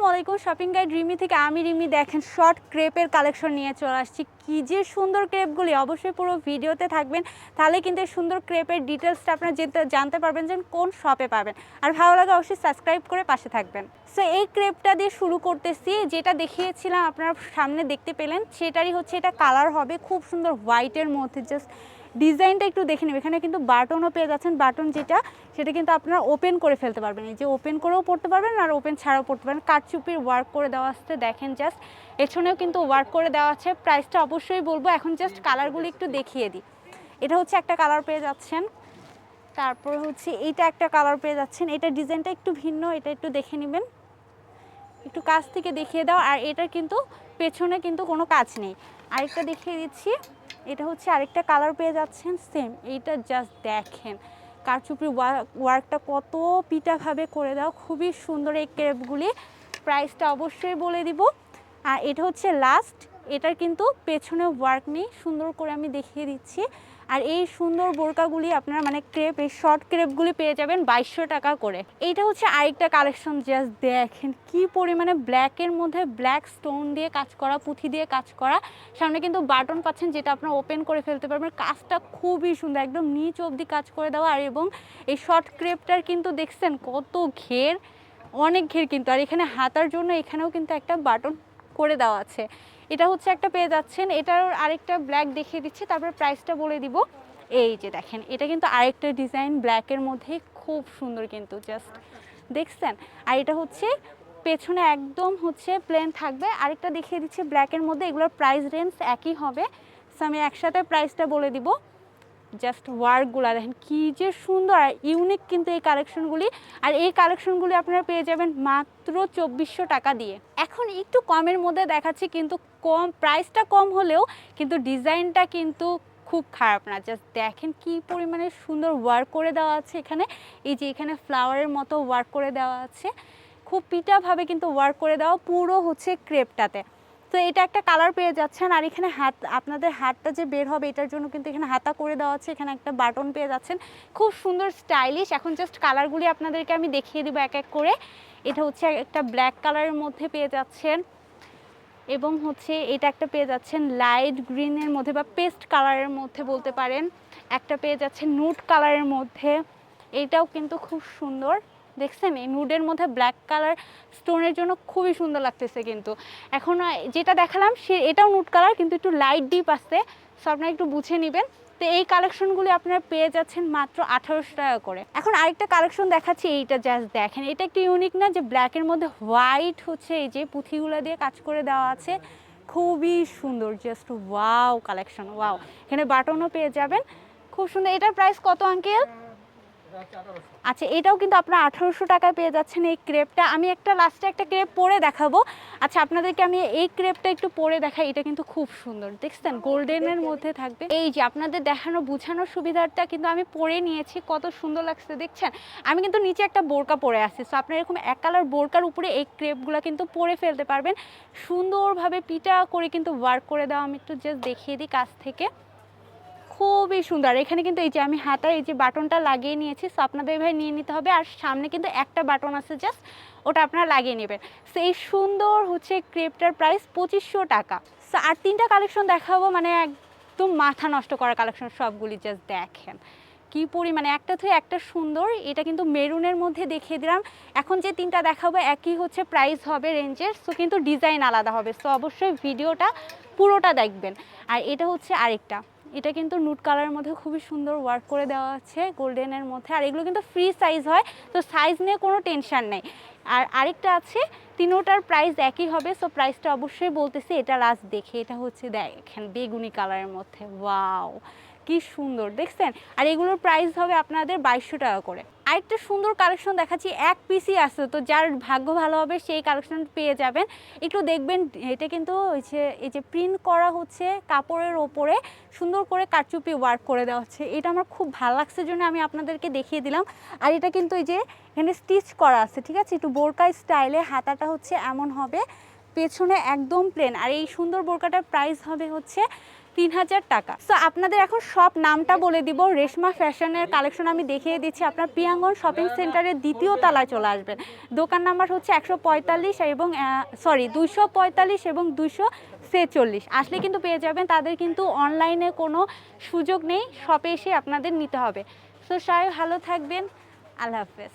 আসসালামু আলাইকুম shopping guide Rimi থেকে আমি রিমি। দেখেন শর্ট ক্রেপের কালেকশন নিয়ে চলে আসছি। কি যে সুন্দর ক্রেপগুলি অবশ্যই পুরো ভিডিওতে থাকবেন। তাহলে কিন্তু সুন্দর ক্রেপের ডিটেলসটা আপনারা যেতে জানতে পারবেন যে কোন শপে পাবেন। আর ভালো লাগে অবশ্যই সাবস্ক্রাইব করে পাশে থাকবেন। সো এই ক্রেপটা দিয়ে শুরু করতেছি। যেটা দেখিয়েছিলাম, আপনারা সামনে দেখতে পেলেন, সেটারই হচ্ছে এটা কালার হবে খুব সুন্দর হোয়াইটের মধ্যে। জাস্ট ডিজাইনটা একটু দেখে নেবেন এখানে কিন্তু বাটনও পেয়ে যাচ্ছেন। বাটন যেটা, সেটা কিন্তু আপনারা ওপেন করে ফেলতে পারবেন। এই যে ওপেন করেও পড়তে পারবেন আর ওপেন ছাড়াও পড়তে পারবেন। কাঠচুপির ওয়ার্ক করে দেওয়া আসতে দেখেন জাস্ট এছনেও কিন্তু ওয়ার্ক করে দেওয়া আছে। প্রাইসটা অবশ্যই বলব, এখন জাস্ট কালারগুলি একটু দেখিয়ে দিই। এটা হচ্ছে একটা কালার পেয়ে যাচ্ছেন। তারপর হচ্ছে এইটা একটা কালার পেয়ে যাচ্ছেন। এটা ডিজাইনটা একটু ভিন্ন, এটা একটু দেখে নেবেন। একটু কাছ থেকে দেখিয়ে দাও। আর এটার কিন্তু পেছনে কিন্তু কোনো কাজ নেই। আরেকটা দেখিয়ে দিচ্ছি। এটা হচ্ছে আরেকটা কালার পেয়ে যাচ্ছেন সেম এইটা জাস্ট দেখেন। কারচুপির ওয়ার্কটা কত পিটাভাবে করে দাও, খুবই সুন্দর এই ক্রেপগুলি প্রাইসটা অবশ্যই বলে দিব। আর এটা হচ্ছে লাস্ট এটার কিন্তু পেছনে ওয়ার্ক নেই, সুন্দর করে আমি দেখিয়ে দিচ্ছি। আর এই সুন্দর বোরকাগুলি আপনারা মানে ক্রেপ এই শর্ট ক্রেপগুলি পেয়ে যাবেন বাইশশো টাকা করে। এইটা হচ্ছে আরেকটা কালেকশন জাস্ট দেখেন কি পরিমাণে ব্ল্যাকের মধ্যে ব্ল্যাক স্টোন দিয়ে কাজ করা, পুঁথি দিয়ে কাজ করা। সামনে কিন্তু বাটন পাচ্ছেন যেটা আপনারা ওপেন করে ফেলতে পারবেন। কাজটা খুবই সুন্দর, একদম নিচ অবধি কাজ করে দেওয়া। আর এবং এই শর্ট ক্রেপটার কিন্তু দেখছেন কত ঘের, অনেক ঘের কিন্তু। আর এখানে হাতার জন্য এখানেও কিন্তু একটা বাটন করে দেওয়া আছে। এটা হচ্ছে একটা পেয়ে যাচ্ছেন। এটার আরেকটা ব্ল্যাক দেখিয়ে দিচ্ছি, তারপরে প্রাইসটা বলে দিব। এই যে দেখেন, এটা কিন্তু আরেকটা ডিজাইন ব্ল্যাকের মধ্যে খুব সুন্দর কিন্তু জাস্ট দেখছেন? আর এটা হচ্ছে পেছনে একদম হচ্ছে প্লেন থাকবে। আরেকটা দেখিয়ে দিচ্ছি ব্ল্যাকের মধ্যে, এগুলোর প্রাইস রেঞ্জ একই হবে। সো আমি একসাথে প্রাইসটা বলে দিব। জাস্ট ওয়ার্কগুলো দেখেন কি যে সুন্দর আর ইউনিক কিন্তু এই কালেকশনগুলি আর এই কালেকশনগুলি আপনারা পেয়ে যাবেন মাত্র চব্বিশশো টাকা দিয়ে। এখন একটু কমের মধ্যে দেখাচ্ছি কিন্তু কম প্রাইসটা কম হলেও কিন্তু ডিজাইনটা কিন্তু খুব খারাপ না। জাস্ট দেখেন কি পরিমাণে সুন্দর ওয়ার্ক করে দেওয়া আছে এখানে। এই যে এখানে ফ্লাওয়ারের মতো ওয়ার্ক করে দেওয়া আছে। খুব পিটাভাবে কিন্তু ওয়ার্ক করে দেওয়া, পুরো হচ্ছে ক্রেপটাতে তো এটা একটা কালার পেয়ে যাচ্ছেন। আর এখানে হাত, আপনাদের হাতটা যে বের হবে, এটার জন্য কিন্তু এখানে হাতা করে দেওয়া আছে। এখানে একটা বাটন পেয়ে যাচ্ছেন। খুব সুন্দর স্টাইলিশ এখন জাস্ট কালারগুলি আপনাদেরকে আমি দেখিয়ে দেবো এক এক করে। এটা হচ্ছে একটা ব্ল্যাক কালারের মধ্যে পেয়ে যাচ্ছেন। এবং হচ্ছে এটা একটা পেয়ে যাচ্ছেন লাইট গ্রিনের মধ্যে বা পেস্ট কালারের মধ্যে বলতে পারেন। একটা পেয়ে যাচ্ছে নুট কালারের মধ্যে। এটাও কিন্তু খুব সুন্দর। দেখছেন? এই নুডের মধ্যে ব্ল্যাক কালার স্টোনের জন্য খুবই সুন্দর লাগতেছে কিন্তু। এখন যেটা দেখালাম সে এটাও নুট কালার কিন্তু একটু লাইট ডিপ আসছে সো আপনারা একটু বুঝে নেবেন। তো এই কালেকশনগুলি আপনারা পেয়ে যাচ্ছেন মাত্র আঠারোশো টাকা করে। এখন আরেকটা কালেকশন দেখাচ্ছি, এইটা জাস্ট দেখেন। এটা একটু ইউনিক না, যে ব্ল্যাকের মধ্যে হোয়াইট হচ্ছে, এই যে পুঁথিগুলো দিয়ে কাজ করে দেওয়া আছে। খুবই সুন্দর জাস্ট ওয়াও কালেকশন ওয়াও এখানে বাটনও পেয়ে যাবেন। খুব সুন্দর। এটার প্রাইস কত আঙ্কেল আচ্ছা এটাও কিন্তু আপনারা আঠারোশো টাকায় পেয়ে যাচ্ছেন এই ক্রেপটা। আমি একটা লাস্টে একটা ক্রেপ পরে দেখাবো। আচ্ছা আপনাদেরকে আমি এই ক্রেপটা একটু পরে দেখাই, এটা কিন্তু খুব সুন্দর। দেখছেন, গোল্ডেনের মধ্যে থাকবে। এই যে, আপনাদের দেখানো, বোঝানোর সুবিধাটা কিন্তু আমি পরে নিয়েছি। কত সুন্দর লাগছে, দেখছেন? আমি কিন্তু নিচে একটা বোরকা পরে আছি। সো আপনার এরকম এক কালার বোরকার উপরে এই ক্রেপগুলো কিন্তু পরে ফেলতে পারবেন। সুন্দরভাবে পিটা করে কিন্তু ওয়ার্ক করে দেওয়া আমি একটু জাস্ট দেখিয়ে দিই কাছ থেকে। খুবই সুন্দর। এখানে কিন্তু এই যে আমি হাতায় এই যে বাটনটা লাগিয়ে নিয়েছি সো আপনাদের এভাবে নিয়ে নিতে হবে। আর সামনে কিন্তু একটা বাটন আছে জাস্ট ওটা আপনারা লাগিয়ে নেবেন। সো এই সুন্দর হচ্ছে ক্রেপটার প্রাইস পঁচিশশো টাকা। আর তিনটা কালেকশন দেখাবো মানে একদম মাথা নষ্ট করা কালেকশন সবগুলি জাস্ট দেখেন। কি পরিমাণে, একটা থেকে একটা সুন্দর, এটা কিন্তু মেরুনের মধ্যে দেখিয়ে দিলাম। এখন যে তিনটা দেখাবো, একই হচ্ছে প্রাইস হবে রেঞ্জের সো কিন্তু ডিজাইন আলাদা হবে। সো অবশ্যই ভিডিওটা পুরোটা দেখবেন। আর এটা হচ্ছে আরেকটা। এটা কিন্তু নুট কালারের মধ্যে খুবই সুন্দর ওয়ার্ক করে দেওয়া আছে গোল্ডেনের মধ্যে। আর এগুলো কিন্তু ফ্রি সাইজ হয়, তো সাইজ নিয়ে কোনো টেনশান নেই। আর আরেকটা আছে, তিনোটার প্রাইস একই হবে সো প্রাইসটা অবশ্যই বলতেছি, এটা লাস্ট দেখে। এটা হচ্ছে দেখেন, বেগুনি কালারের মধ্যে। ওয়াও কি সুন্দর, দেখছেন? আর এগুলোর প্রাইস হবে আপনাদের বাইশশো টাকা করে। আরেকটা সুন্দর কালেকশন দেখাচ্ছি। এক পিসই আছে, তো যার ভাগ্য ভালো হবে সেই কালেকশন পেয়ে যাবেন। একটু দেখবেন, এটা কিন্তু ওই যে, এই যে প্রিন্ট করা হচ্ছে কাপড়ের ওপরে, সুন্দর করে কারচুপি ওয়ার্ক করে দেওয়া হচ্ছে। এটা আমার খুব ভালো লাগছে, জন্য আমি আপনাদেরকে দেখিয়ে দিলাম। আর এটা কিন্তু এই যে, এখানে স্টিচ করা আছে, ঠিক আছে? একটু বোরকা স্টাইলে হাতাটা হচ্ছে এমন হবে, পেছনে একদম প্লেন আর এই সুন্দর বোরকাটার প্রাইস হবে হচ্ছে তিন হাজার টাকা। সো আপনাদের এখন সব নামটা বলে দিব। রেশমা ফ্যাশনের কালেকশন আমি দেখিয়ে দিচ্ছি। আপনার প্রিয়াঙ্গন শপিং সেন্টারের দ্বিতীয় তলায় চলে আসবেন। দোকান নাম্বার হচ্ছে একশো পঁয়তাল্লিশ এবং সরি দুইশো পঁয়তাল্লিশ এবং দুইশো ছেচল্লিশ। আসলে কিন্তু পেয়ে যাবেন। তাদের কিন্তু অনলাইনে কোনো সুযোগ নেই। শপে এসে আপনাদের নিতে হবে। সো সবাই ভালো থাকবেন। আল্লাহ হাফেজ।